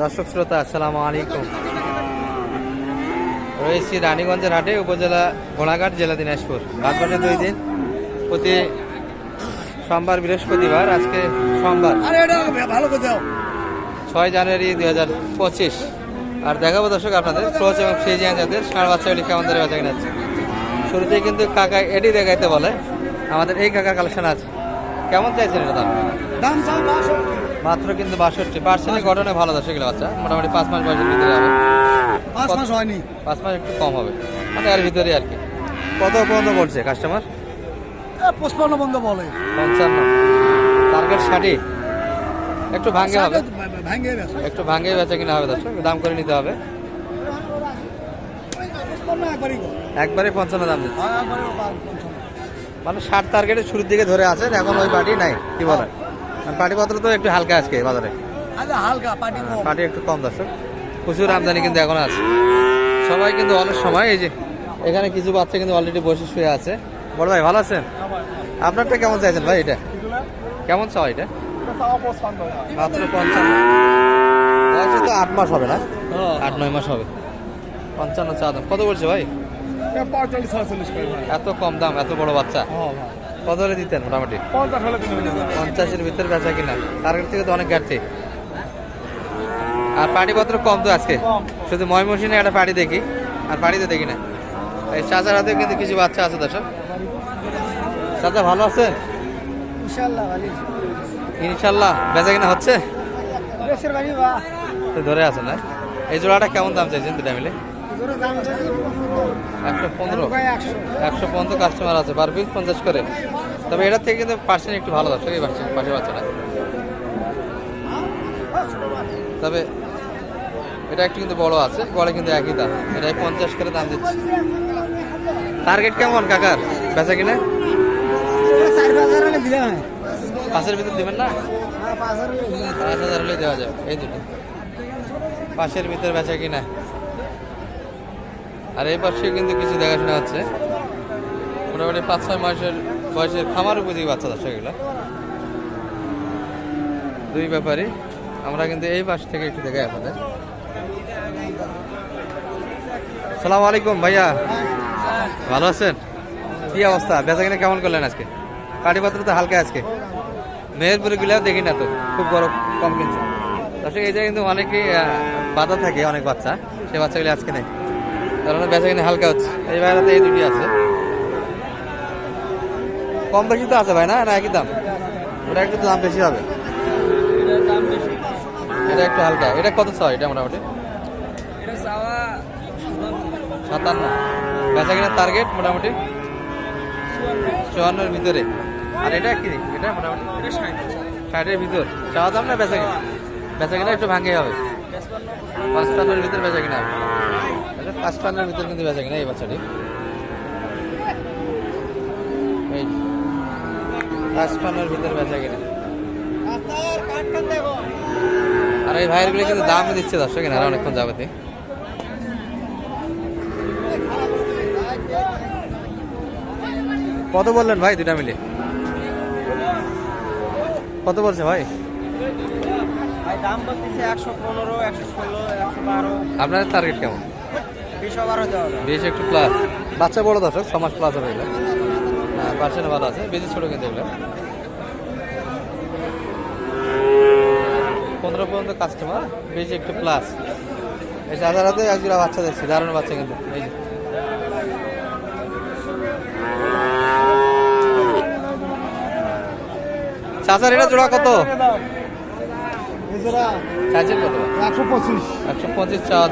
দর্শক শ্রোতা আসসালামু আলাইকুম। রয়েছি রানীগঞ্জের হাটে উপজেলা ঘোড়াঘাট জেলা দিনাজপুর। বাদবাটে দুই দিন প্রতি সোমবার বৃহস্পতিবার আজকে সোমবার। এটা ছয় জানুয়ারি দুই হাজার পঁচিশ। আর দেখাবো দর্শক আপনাদের ক্রোচ এবং ফ্রিজিয়ান জাতের ষাঁড় বাচ্চাগুলি কেমন ধরে বেচা কিনা আছে। শুরুতেই কিন্তু কাকা এডি দেখাইতে বলে আমাদের এই কাকা কালেকশন আছে। কেমন চাইছেন এটা দাম? দাম মাত্র কিন্তু বাষট্টি পার্সেন্টের ঘটনা ভালো দর্শক এগুলো বাচ্চা। মোটামুটি পাঁচ মাস বয়সের ভিতরে হবে। পাঁচ মাস হয়নি। পাঁচ মাস একটু কম হবে। মানে এর ভিতরে আর কি। কত পর্যন্ত বলছে কাস্টমার পুষ্পান্ন বন্ধ বলে। পঞ্চান্ন। টার্গেট ষাটি। একটু ভাঙ্গে হবে। একটু ভাঙ্গে বেচা কিনা হবে দর্শক। দাম করে নিতে হবে। একবারই। একবারে পঞ্চান্ন দাম দিচ্ছে। হ্যাঁ। মানে ষাট টার্গেটের শুরুর দিকে ধরে আছেন এখন ওই পার্টি নাই কি বলেন? পার্টি পত্র তো একটু হালকা আজকে বাজারে। আচ্ছা হালকা পাটি পার্টি একটু কম দর্শক। প্রচুর আমদানি কিন্তু এখন আছে। সবাই কিন্তু অনেক সময় এই যে এখানে কিছু বাচ্চা কিন্তু অলরেডি বসে শুয়ে আছে। বড় ভাই ভালো আছেন? আপনারটা কেমন চাইছেন ভাই এটা? কেমন চাও এটা? মাত্র পঞ্চান্ন। বয়সে তো আট মাস হবে না? আট নয় মাস হবে। পঞ্চান্ন চা দাম। কত বলছে ভাই? এত কম দাম এত বড় বাচ্চা। হ্যাঁ কত হলে দিতেন মোটামুটি? পঞ্চাশের ভিতরে বেচা কিনা। টার্গেট থেকে তো অনেক ঘাটতি। আর পাটিপত্র কম তো আজকে। শুধু ময়মনসিংহে একটা পাটি দেখি। আর পাটিতে দেখি না। এই চাচার হাতে কিন্তু কিছু বাচ্চা আছে দর্শক। চাচা ভালো আছেন? ইনশাল্লাহ বেচা কিনা হচ্ছে? ধরে আছেন না? এই জোড়াটা কেমন দাম চাইছেন দুটা মিলে? একশো পনেরো। একশো একশো পনেরো কাস্টমার আছে। পার পিস পঞ্চাশ করে। তবে এটার থেকে কিন্তু পার্সেন্ট একটু ভালো দর্শক, এই বাচ্চা পাশে বাচ্চাটা। তবে এটা একটু কিন্তু বড় আছে, গড়ে কিন্তু একই দাম। এটা পঞ্চাশ করে দাম দিচ্ছে। টার্গেট কেমন কাকার? বেচা কিনা? পাঁচের ভিতর দেবেন না? পাঁচ হাজার হলে দেওয়া যাবে, এই দুটো। পাশের ভিতর বেচা কিনা। আর এই পাশে কিন্তু কিছু দেখাশোনা হচ্ছে। মোটামুটি পাঁচ ছয় মাসের বয়সের খামার উপযোগী বাচ্চা দর্শক এগুলো। দুই ব্যাপারে আমরা কিন্তু এই পাশ থেকে একটু দেখাই আপনাদের। সালাম আলাইকুম ভাইয়া। ভালো আছেন? কি অবস্থা? বেচা কিনা কেমন করলেন আজকে? পাটিপত্র তো হালকা আজকে। মেহেরপুরে গেলেও দেখি না তো, খুব বড় কম কিনছে দর্শক, এই জায়গায় কিন্তু অনেকেই বাধা থাকে অনেক বাচ্চা। সেই বাচ্চাগুলি আজকে নেই। কারণ বেচা কিনে হালকা হচ্ছে। এই বাইরেতে এই দুটি আছে। কম বেশি তো আছে ভাই না? না একই দাম। ওটা একটু দাম বেশি হবে। এটা একটু হালকা। এটা কত ছয় এটা মোটামুটি? সাতান্ন। বেচা কিনা টার্গেট মোটামুটি? চুয়ান্নর ভিতরে। আর এটা কি? এটা মোটামুটি? ষাটের ভিতর। চাওয়া দাম না বেচা কিনা? বেচা কিনা একটু ভাঙে হবে। পাঁচপান্নের ভিতর বেচা কিনা হবে। আচ্ছা, পাঁচপান্নের ভিতর কিন্তু বেচা কিনা এই বাচ্চাটি? এই পাঁচপান্নের ভিতর বেচা কিনা। আর এই ভাইয়েরগুলো কিন্তু দাম দিচ্ছে দর্শক কিনা অনেকক্ষণ যাবে কত বললেন ভাই দুটা মিলে? কত বলছে ভাই? দাম বলতেছে একশো পনেরো একশো ষোলো একশো বারো। আপনাদের টার্গেট কেমন? বিশ একটু প্লাস বাচ্চা বড় দর্শক ছ মাস প্লাস হবে পার্সেন্ট ভালো আছে, বেশি ছোটো কিন্তু এগুলো পনেরো পর্যন্ত কাস্টমার বেশি একটু প্লাস এই চাচার হাতে এক জোড়া বাচ্চা দেখছি, দারুণ বাচ্চা কিন্তু। এই যে। চাচার এটা জোড়া কত? চার্জের কত? একশো পঁচিশ একশো পঁচিশ চাওয়া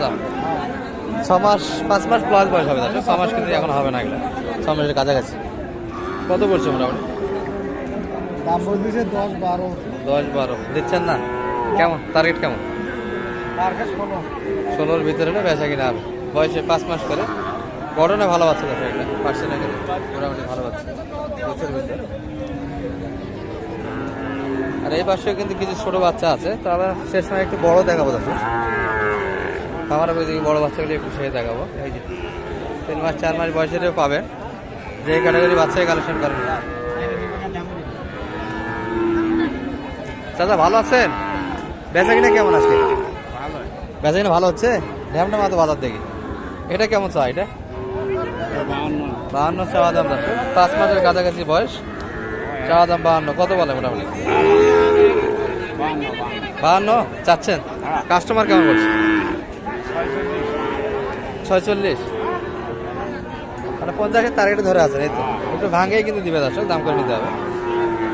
ছ মাস, পাঁচ মাস প্লাস বয়স হবে ছ মাস কিন্তু এখন হবে না এগুলো। ছ মাসের কাছাকাছি। কত পড়ছে মোটামুটি? দাম বলতেছে দশ বারো। দশ বারো। দিচ্ছেন না? কেমন? টার্গেট কেমন? টার্গেট ষোলো। ষোলোর ভিতরে না বেচা কিনা হবে? বয়সে পাঁচ মাস করে। গঠনে ভালো বাচ্চা দেখা এগুলো? পার্সেন্টে মোটামুটি ভালো বাচ্চা। বছর ভিতরে। আর এই পাশেও কিন্তু কিছু ছোট বাচ্চা আছে। তো আবার শেষ সময় একটু বড় দেখাবো দেখো আমার বড় বাচ্চাগুলি একটু সে দেখাবো। এই যে তিন মাস চার মাস বয়সেরও পাবে যে ক্যাটাগরি বাচ্চাই কালেকশন করেন চাচা ভালো আছেন? বেচা কিনা কেমন আজকে? বেচা কিনা ভালো হচ্ছে? ঢ্যামটা মাত্র বাজার দেখি। এটা কেমন চা এটা? বাহান্ন চাওয়া দাম দাম পাঁচ মাসের কাছাকাছি বয়স। চাওয়া দাম বাহান্ন। কত বলে মোটামুটি? বাহান্ন। চাচ্ছেন? কাস্টমার কেমন বলছে? ছয়চল্লিশ। মানে পঞ্চাশের টার্গেট ধরে আছেন এই তো। একটু ভাঙেই কিন্তু দিবে দর্শক দাম করে নিতে হবে।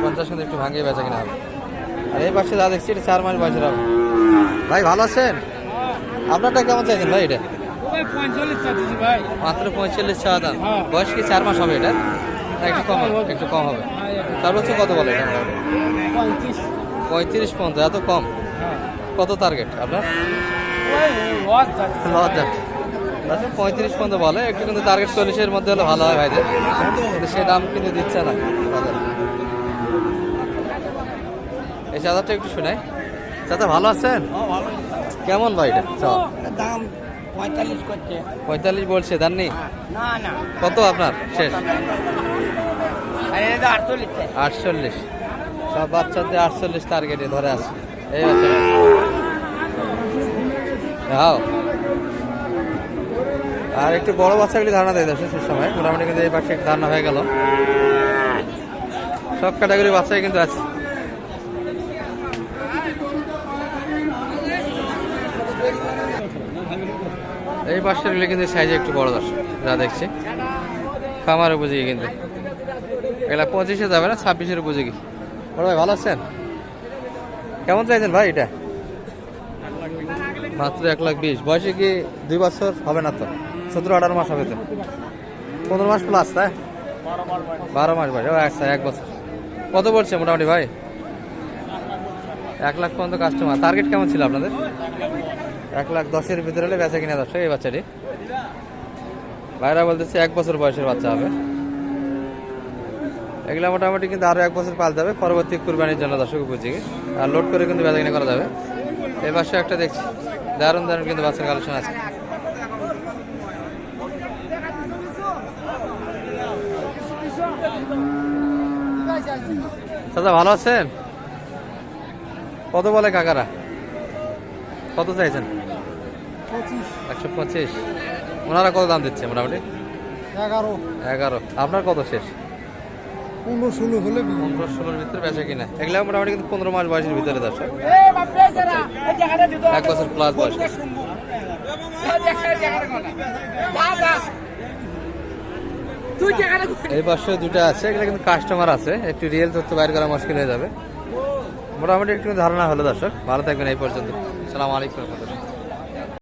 পঞ্চাশ কিন্তু একটু ভাঙিয়ে বেচা কিনা হবে। আর এই পাশে যা দেখছি এটা চার মাস বয়সের হবে। ভাই ভালো আছেন? আপনারটা কেমন চাইছেন ভাই এটা? মাত্র পঁয়তাল্লিশ চাওয়া দাম। হ্যাঁ। বয়স কি চার মাস হবে এটা? একটু কম হবে একটু কম হবে। সর্বোচ্চ কত বলে এটা? পঁয়ত্রিশ। পঁয়ত্রিশ পঞ্চাশ এত কম। কত টার্গেট আপনার? লজ্জা আচ্ছা পঁয়ত্রিশ পর্যন্ত বলে। একটু কিন্তু টার্গেট চল্লিশের মধ্যে হলে ভালো হয় ভাইদের। কিন্তু সে দাম কিন্তু দিচ্ছে না। এই চাদারটা একটু শোনাই। চাচা ভালো আছেন? কেমন ভাই এটা? দাম পঁয়তাল্লিশ করছে। পঁয়তাল্লিশ বলছে না কত আপনার? শেষ। আটচল্লিশ। সব বাচ্চাদের আটচল্লিশ টার্গেটে ধরে আছে। এই বাচ্চা হাও আর একটু বড় বাচ্চাগুলি ধারণা দেয় দর্শক সে সময়। মোটামুটি কিন্তু এই পাশে ধারণা হয়ে গেল। সব ক্যাটাগরি বাচ্চাই কিন্তু আছে। এই বাচ্চাগুলি কিন্তু সাইজে একটু বড় দর্শক, যা দেখছি। খামার উপযোগী কিন্তু। এগুলা পঁচিশে যাবে না, ছাব্বিশের উপযোগী। বড় ভাই, ভালো আছেন? কেমন চাইছেন ভাই এটা? মাত্র এক লাখ বিশ। বয়সে কি দুই বছর হবে না তো? সতেরো, আঠারো মাস হবে তো। পনেরো মাস প্লাস তাই? বারো মাস ভাই আচ্ছা এক বছর। কত বলছে মোটামুটি ভাই? এক লাখ পর্যন্ত কাস্টমার টার্গেট কেমন ছিল আপনাদের? এক লাখ দশের ভিতরে হলে বেচা কিনা দর্শক এই বাচ্চাটি। ভাইরা বলতেছে এক বছর বয়সের বাচ্চা হবে। এগুলো মোটামুটি কিন্তু আরও এক বছর পাল যাবে পরবর্তী কুরবানির জন্য দর্শক উপযোগী। আর লোড করে কিন্তু বেচা কিনা করা যাবে। এই পাশে একটা দেখছি। দারুণ দারুণ কিন্তু বাচ্চার কালেকশন আছে। দাদা ভালো আছেন? কত বলে কাকারা? কত চাইছেন? একশো পঁচিশ। ওনারা কত দাম দিচ্ছে মোটামুটি? এগারো। এগারো। আপনার কত শেষ? পনেরো ষোলো হলে পনেরো ষোলোর ভিতরে বেচা কিনা। এগুলো মোটামুটি কিন্তু পনেরো মাস বয়সের ভিতরে দর্শক। এক বছর প্লাস বয়স। এই পাশে দুটো আছে, এগুলো কিন্তু কাস্টমার আছে। একটু রিয়েল তথ্য বাইর করা মুশকিল হয়ে যাবে। মোটামুটি একটু ধারণা হলো দর্শক। ভালো থাকবেন এই পর্যন্ত। সালাম আলাইকুম